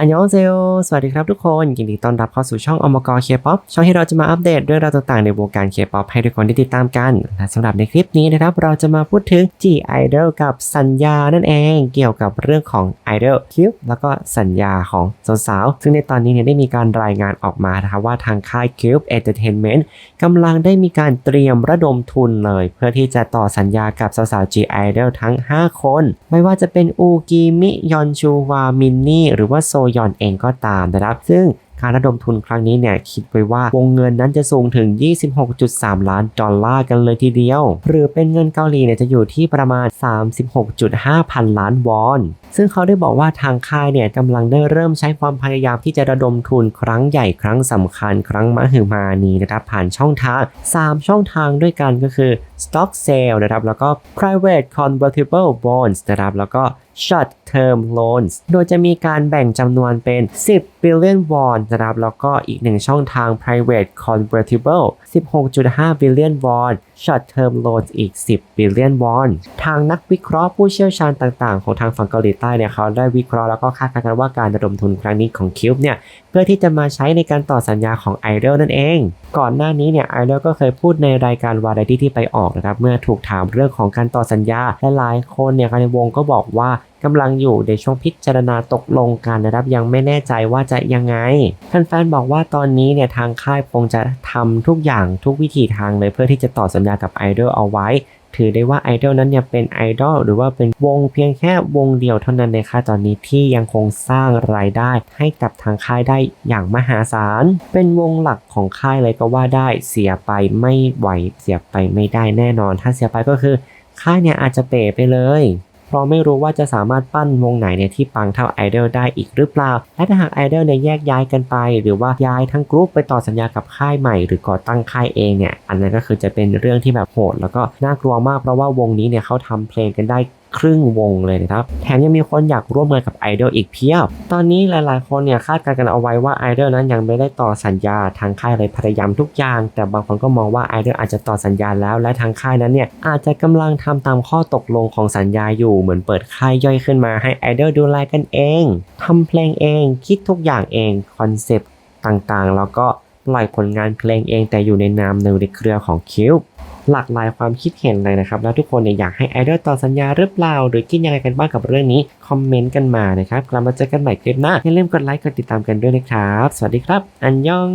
อันยองเซลสวัสดีครับทุกคนยินดีต้อนรับเข้าสู่ช่องอมกรเคป๊อปช่องที่เราจะมาอัปเดตเรื่องราวต่างๆในวงการเคป๊อปให้ทุกคนได้ติดตามกันและสำหรับในคลิปนี้นะครับเราจะมาพูดถึง G Idol กับสัญญานั่นเองเกี่ยวกับเรื่องของ Idol คิวแล้วก็สัญญาของสาวๆซึ่งในตอนนี้เนี่ยได้มีการรายงานออกมานะครับว่าทางค่าย Cube Entertainment กำลังได้มีการเตรียมระดมทุนเลย เพื่อที่จะต่อสัญญากับสาวๆ G Idol ทั้ง 5 คน ไม่ว่าจะเป็นอูกิมิยอนชูวามินนี่หรือว่าโซยอนเองก็ตามนะครับ ซึ่งการระดมทุนครั้งนี้เนี่ยคิดไว้ว่าวงเงินนั้นจะสูงถึง 26.3 ล้านดอลลาร์กันเลยทีเดียว หรือเป็นเงินเกาหลีเนี่ยจะอยู่ที่ประมาณ 36.5 พันล้านวอนซึ่งเขาได้บอกว่าทางค่ายเนี่ยกำลังได้เริ่มใช้ความพยายามที่จะระดมทุนครั้งใหญ่ครั้งสำคัญครั้งมหึมานี้นะครับผ่านช่องทาง 3 ช่องทางด้วยกันก็คือ stock sale นะครับแล้วก็ private convertible bonds นะครับแล้วก็ short term loans โดยจะมีการแบ่งจำนวนเป็น 10 billion won นะครับแล้วก็อีกหนึ่งช่องทาง private convertible 16.5 billion won short term loans อีก 10 billion won ทางนักวิเคราะห์ผู้เชี่ยวชาญต่างๆ ของทางฝั่งเกาหลีใต้เนี่ยเขาได้วิเคราะห์แล้วก็คาดการณ์ว่าการระดมทุนครั้งนี้ของ Cube เนี่ยเพื่อที่จะมาใช้ในการต่อสัญญาของ Idol นั่นเอง ก่อนหน้านี้เนี่ย Idol ก็เคยพูดในรายการวาไรตี้ที่ไปออกนะครับเมื่อถูกถามเรื่องของการต่อสัญญาและหลายคนเนี่ยในวงก็บอกว่ากำลังอยู่ในช่วงพิจารณาตกลงกันนะครับยังไม่แน่ใจว่าจะยังไงแฟนๆบอกว่าตอนนี้เนี่ยทางค่ายคงจะทำทุกอย่างทุกวิธีทางเลยเพื่อที่จะต่อสัญญากับ Idol เอาไว้ ถือได้ว่าไอดอลนั้นเนี่ยเป็นไอดอลหรือว่าเป็นวงเพียงแค่วงเดียวเท่านั้นในค่าตอนนี้ที่ยังคงสร้างรายได้ให้กับทางค่ายได้อย่างมหาศาล เป็นวงหลักของค่ายเลยก็ว่าได้เสียไปไม่ไหวเสียไปไม่ได้แน่นอน ถ้าเสียไปก็คือค่ายเนี่ยอาจจะเป๋ไปเลย เพราะไม่รู้ว่าจะสามารถปั้นวงไหนเนี่ยที่ปังเท่าไอดอลได้อีกหรือเปล่า และถ้าหากไอดอลเนี่ยแยกย้ายกันไป หรือว่าย้ายทั้งกรุ๊ปไปต่อสัญญากับค่ายใหม่ หรือก่อตั้งค่ายเองเนี่ยอันนั้นก็คือจะเป็นเรื่องที่แบบโหดแล้วก็น่ากลัวมากเพราะว่าวงนี้เนี่ยเขาทำเพลงกันได้ ครึ่งวงเลยนะครับ แถมยังมีคนอยากร่วมงานกับไอดอลอีกเพียบ ตอนนี้หลายๆ คนเนี่ยคาดการณ์กันเอาไว้ว่าไอดอลนั้นยังไม่ได้ต่อสัญญาทางค่ายเลยพยายามทุกอย่าง แต่บางคนก็มองว่าไอดอลอาจจะต่อสัญญาแล้ว และทางค่ายนั้นเนี่ยอาจจะกำลังทำตามข้อตกลงของสัญญาอยู่ เหมือนเปิดค่ายย่อยขึ้นมาให้ไอดอลดูแลกันเองทำเพลงเอง คิดทุกอย่างเอง คอนเซปต์ต่างๆ แล้วก็ปล่อยผลงานเพลงเองแต่อยู่ในนามในเครือของคิว หลากหลายความคิดเห็นเลยนะครับ แล้วทุกคนเนี่ยอยากให้ไอดอลต่อสัญญาหรือเปล่า หรือคิดยังไงกันบ้างกับเรื่องนี้ คอมเมนต์กันมานะครับ กลับมาเจอกันใหม่คลิปหน้าอย่าลืมกดไลค์กดติดตามกันด้วยนะครับ สวัสดีครับ อันยอง